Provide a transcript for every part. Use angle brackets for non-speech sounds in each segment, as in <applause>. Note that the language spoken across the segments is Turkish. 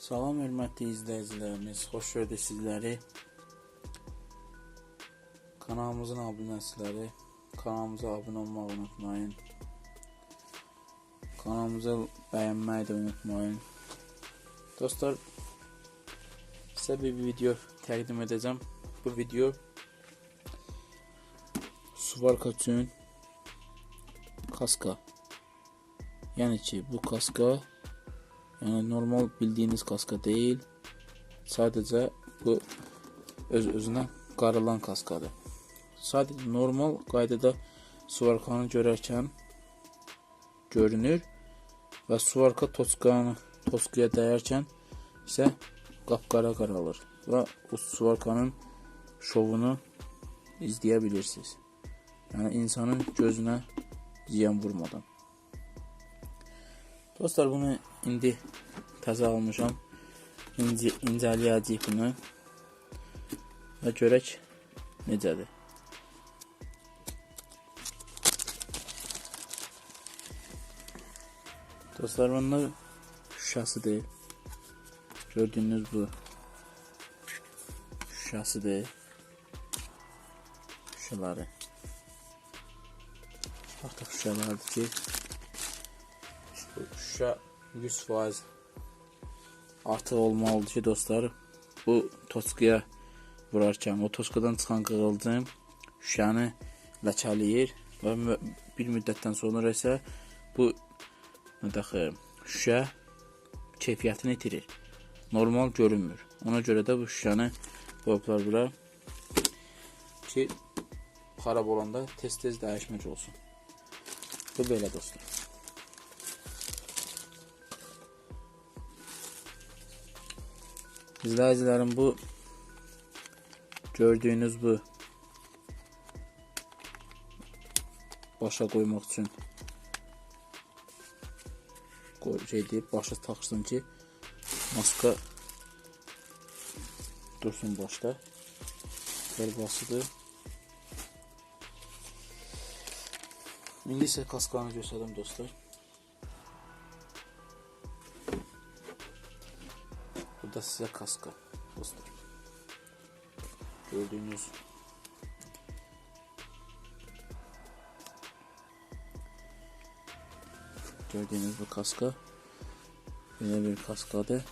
Salam hörmətli izləyicilərimiz, xoş gördük sizləri. Kanalımızın abunəçiləri, kanalımıza abunə olmağı unutmayın. Kanalımızı bəyənməyi də unutmayın. Dostlar, sizə bir video təqdim edəcəm. Bu video Suvarka üçün kaska. Yəni ki, bu kaska Yəni normal bildiyiniz kaska deyil. Sadəcə bu öz özünə qarılan kaskadır. Sadəcə normal qaydada suvarkanı görərkən görünür və suvarka toskanı toskaya dəyərkən isə qapqara qaralır və o suvarkanın şovunu izləyə bilirsiniz. Yəni insanın gözünə ziyan vurmadan. Dostlar bunu indi təzə almışam. İnci, incələyəcəyik bunu. Və görək necədir. Dostlar bunlar şüşəsidir. Gördüyünüz bu şüşəsidir. Şüşələri. Artıq şüşələrdir ki, şüşə 100% artıq olmalıdır ki, dostlar, bu toskaya vurarkən o toskadan çıxan qığılcım şüşəni ləkələyir və bir müddətdən sonra isə bu daxı şüşə keyfiyyətini itirir. Normal görünmür. Ona görə də bu şüşəni qoyublar bura ki, xarab olanda tez-tez dəyişmək olsun. Bu belə dostlar. İzləyicilərim bu gördüyünüz bu başa qoymaq üçün şey deyib başa taxsın ki maska dursun başda. Bərbasıdır. İndi isə kaskanı göstərdim dostlar. Da size kaska dostlar. Gördüğünüz Gördüğünüz bu kaska Yine bir kaskadı.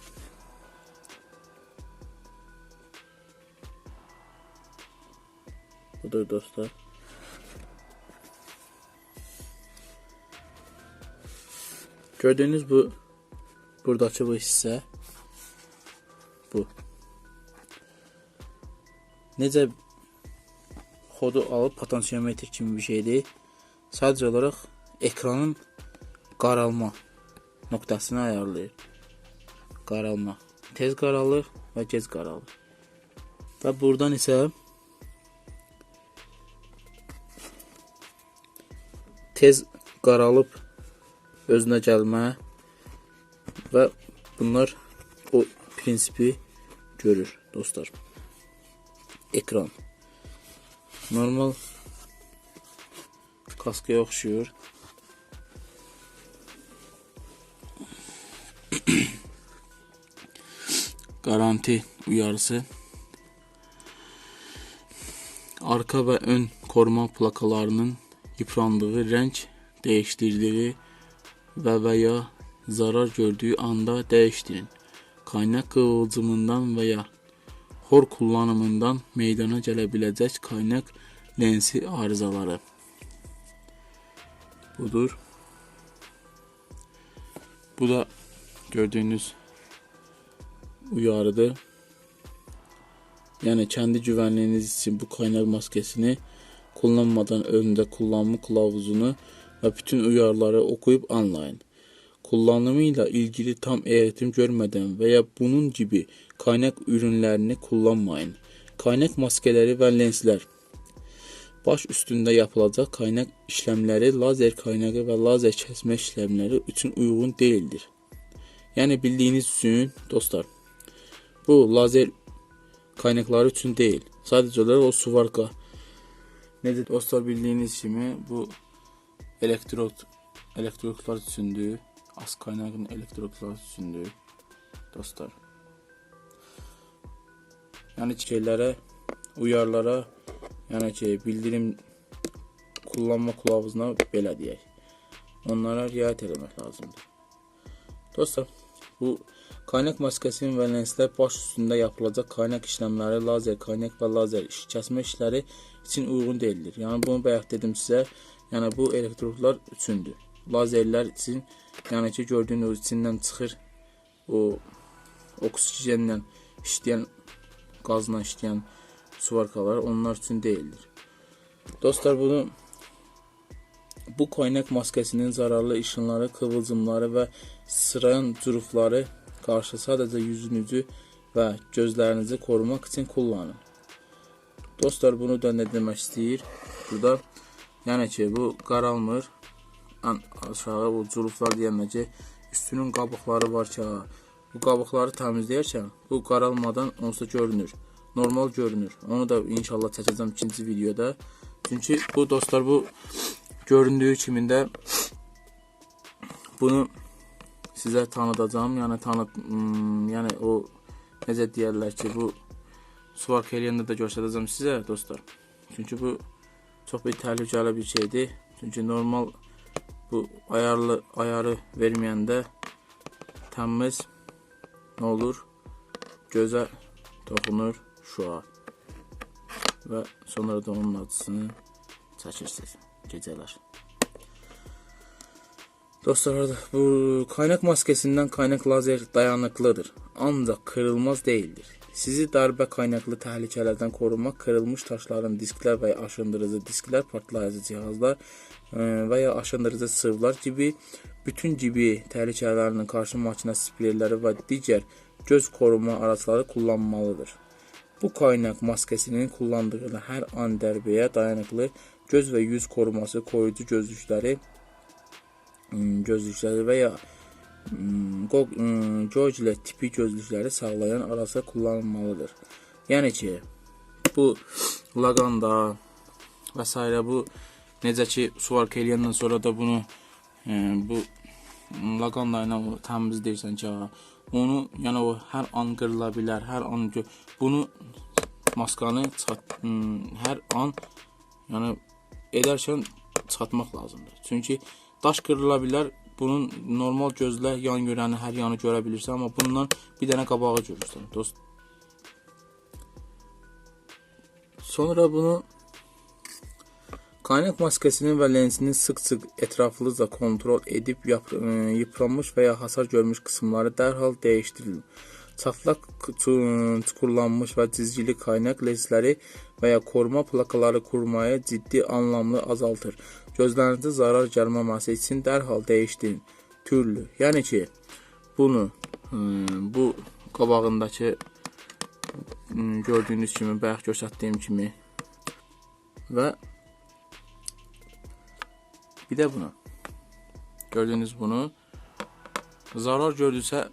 Budur dostlar. Gördüğünüz bu buradaki bu hisse bu. Necə kodu alıb potansiyometr kimi bir şeydir. Sadəcə olaraq ekranın qaralma nöqtəsini ayarlayır. Qaralma. Tez qaralır və gec qaralır. Və buradan isə tez qaralıb özünə gəlmə və bunlar o prinsipi görür dostlar. Ekran. Normal kaskaya oxşuyur. <clears throat> Garanti uyarısı. Arka ve ön koruma plakalarının yıprandığı, renk değiştirdiği ve veya zarar gördüğü anda değiştirin. Kaynak kıvılcımından veya hor kullanımından meydana gelebilecek kaynak lensi arızaları. Budur. Bu da gördüğünüz uyarıdır. Yani kendi güvenliğiniz için bu kaynak maskesini kullanmadan önünde kullanma kılavuzunu ve bütün uyarıları okuyup anlayın. Kullanımıyla ilgili tam eğitim görmeden veya bunun gibi kaynak ürünlerini kullanmayın. Kaynak maskeleri ve lensler baş üstündə yapılacaq kaynak işlemleri lazer kaynağı və lazer kəsmə işlemleri üçün uyğun değildir. Yəni bildiyiniz üçün dostlar, bu lazer kaynakları üçün deyil. Sadəcə olaraq o suvarka. Necə dostlar bildiyiniz kimi bu elektrod elektrodlar üçündür. Az kaynağın elektrodlar üçündür. dostlar. Yəni şeylərə, uyarlara, yəni ki, bildirim kullanma kılavuzuna belə deyək. Onlara riayət etmək lazımdır. Dostlar, bu kaynak maskesinin və lenslər baş üstündə yapılacaq kaynak işlemləri, lazer, kaynak və lazer iş kəsmə işləri üçün uyğun deyildir. Yəni bunu bayaq dedim sizə. Yəni bu elektrodlar üçündür. Lazerlər üçün, yəni ki, gördüyünüz içindən çıxır o oksigenlə işləyən, qazla işləyən suvarkalar onlar üçün deyildir. Dostlar bunu bu kaynak maskesinin zararlı ışınları, kıvılcımları və sırayan cürufları qarşı sadəcə yüzünüzü və gözlərinizi korumaq üçün kullanın. Dostlar bunu da nə demək istəyir? Burada yəni ki, bu qaralmır. Ən aşağı bu cüruflar deyəndə ki, üstünün qabıqları var ki, bu qabıqları təmizləyərkən bu qaralmadan onsuz görünür. Normal görünür. Onu da inşallah çəkəcəm ikinci videoda. Çünki bu dostlar bu göründüyü kimi də bunu sizə tanıdacağım. Yəni tanı hmm, yəni o necə deyirlər ki, bu suvark eləyəndə də göstərəcəm sizə dostlar. Çünki bu çox bir təhlükəli bir şeydir. Çünki normal bu ayarlı ayarı verməyəndə təmiz nə olur? Gözə toxunur şua. Və sonra da onun acısını çəkirsiniz gecələr. Dostlar, bu kaynak maskesindən kaynak lazer dayanıklıdır, ancaq kırılmaz değildir. Sizi darbə kaynaklı təhlükələrdən korumaq, kırılmış taşların disklər və ya aşındırıcı disklər, partlayıcı cihazlar e, və ya aşındırıcı sıvılar gibi bütün gibi təhlükələrinin qarşı makina spreyləri və digər göz koruma araçları kullanmalıdır. Bu kaynak maskesinin kullandığı hər an dərbəyə dayanıklı göz və yüz koruması koruyucu gözlükləri ım, gözlükləri və ya ım, go- ım, Goggle tipi gözlükləri sağlayan araçlar kullanılmalıdır. Yəni ki, bu laganda və s. bu necə ki suvarka eləyəndən sonra da bunu e, bu laganda ilə təmizləyirsən ki, onu yəni o hər an qırıla bilər, hər an bunu maskanı çat, ım, hər an yəni edərkən çatmaq lazımdır. Çünki daş qırıla bilər. Bunun normal gözlə yan görəni hər yanı görə bilirsən, amma bundan bir dənə qabağı görürsən, dost. Sonra bunu kaynak maskesinin və lensinin sık-sık ətraflıca kontrol edib yap- ıı, yıpranmış və ya hasar görmüş qismləri dərhal dəyişdirin. Çatlaq çu- çukurlanmış və cizgili kaynak lensləri və ya koruma plakaları kurmaya ciddi anlamlı azaltır. Gözlərinizə zarar gəlməməsi üçün dərhal dəyişdirin. Türlü. Yəni ki, bunu bu qabağındakı gördüyünüz kimi, bayaq göstərdiyim kimi və bir də bunu. Gördüyünüz bunu zarar gördüsə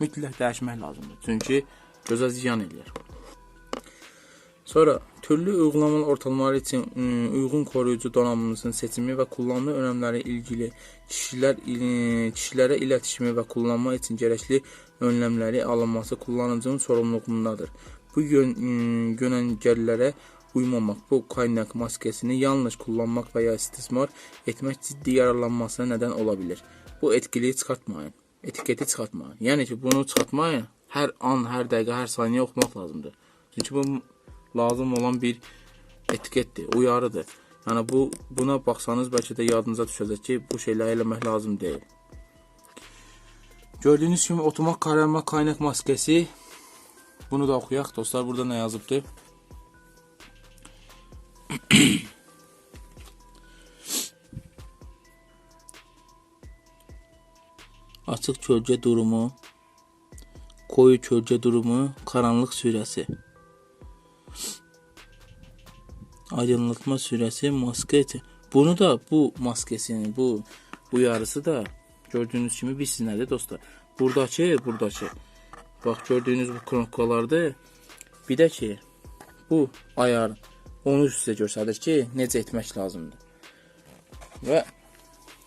mütləq dəyişmək lazımdır. Çünki gözə ziyan eləyir. Sonra türlü uygulamalı ortalamalar için ıı, uygun koruyucu donanımınızın seçimi ve kullanma önlemleri ilgili kişiler ıı, kişilərə iletişimi ve kullanma için gerekli önlemleri alınması kullanıcının sorumluluğundadır. Bu yön, ıı, yönəngələrə uymamaq, bu kaynak maskesini yanlış kullanmak veya istismar etmek ciddi yararlanmasına neden olabilir. Bu etkiliyi çıxartmayın. Etiketi çıxartmayın. Yəni ki, bunu çıxartmayın. Hər an, hər dəqiqə, hər saniyə oxumaq lazımdır. Çünki bu lazım olan bir etiketdir, uyarıdır. Yəni bu buna baxsanız bəlkə də yadınıza düşəcək ki, bu şeyləri eləmək lazım deyil. Gördüyünüz kimi otomat qaralma kaynak maskesi. Bunu da oxuyaq dostlar. Burada nə yazıbdı? <clears throat> Açıq kölgə durumu, koyu kölgə durumu, qaranlıq sürəsi. Aydınlatma süresi maske için. Bunu da bu maskesini bu uyarısı da gördüğünüz gibi bilsinler dostlar. Buradaki buradaki bak gördüğünüz bu knopkalarda bir de ki bu ayar onu sizə göstərir ki, necə etmək lazımdır. Və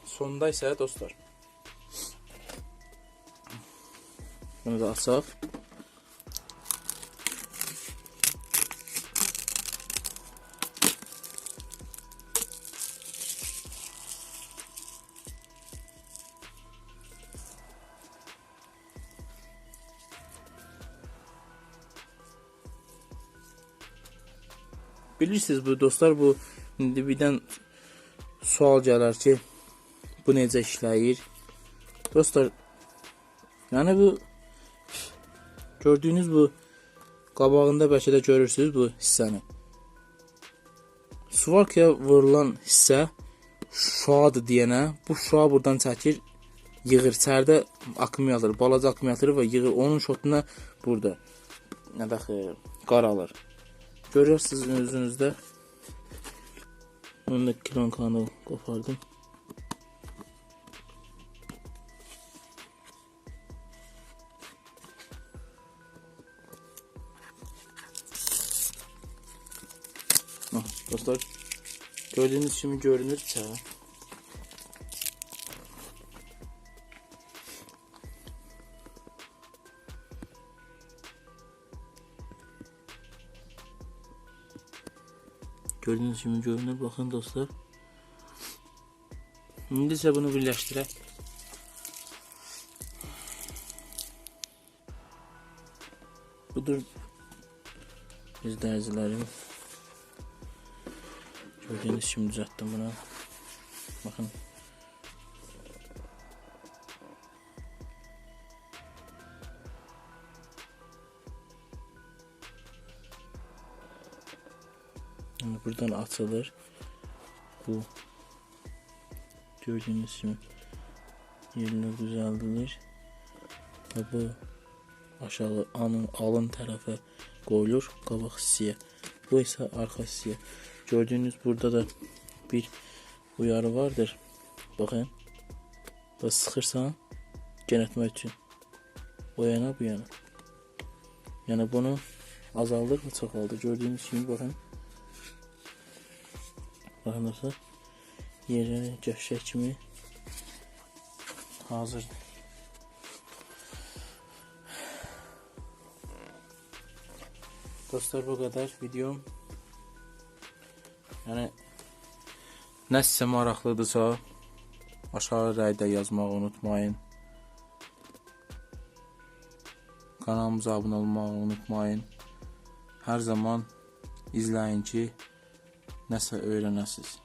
sonda isə dostlar Bunu da açaq. Bilirsiniz bu dostlar bu indi birdən sual gələr ki bu necə işləyir? Dostlar yəni bu gördüyünüz bu qabağında bəlkə də görürsüz bu hissəni. Suvalkaya vurulan hissə şuadır deyənə bu şua buradan çəkir yığır. İçəridə akkumulyator, balaca akkumulyator və yığır. Onun şotuna burada nə daxı qaralır. Görürsünüz özünüzdə. Onu da kilon kanal qopardım. Ah, dostlar gördüğünüz kimi görünür Gördüğünüz kimi görünür. Bakın dostlar. Şimdi ise bunu birleştirək. Budur izləyicilərim. Gördüğünüz kimi düzəltdim bunu. Bakın. Yani buradan atılır. Bu gördüğünüz gibi yerine düzeldilir. Ve bu aşağı anın alın tərəfə qoyulur qabaq hissəyə. Bu isə arxa hissəyə. Gördüyünüz burada da bir uyarı vardır. Baxın. Və sıxırsan genetmək üçün. O yana bu yana. Yəni bunu azaldır və çoxaldır. Gördüyünüz kimi baxın. Dostlar. Yerləri göşək kimi hazırdır. Dostlar bu kadar videom. Yəni nə sizə maraqlıdırsa aşağı rəydə yazmağı unutmayın. Kanalımıza abunə olmağı unutmayın. Hər zaman izləyin ki, nəsə öyrənəsiz.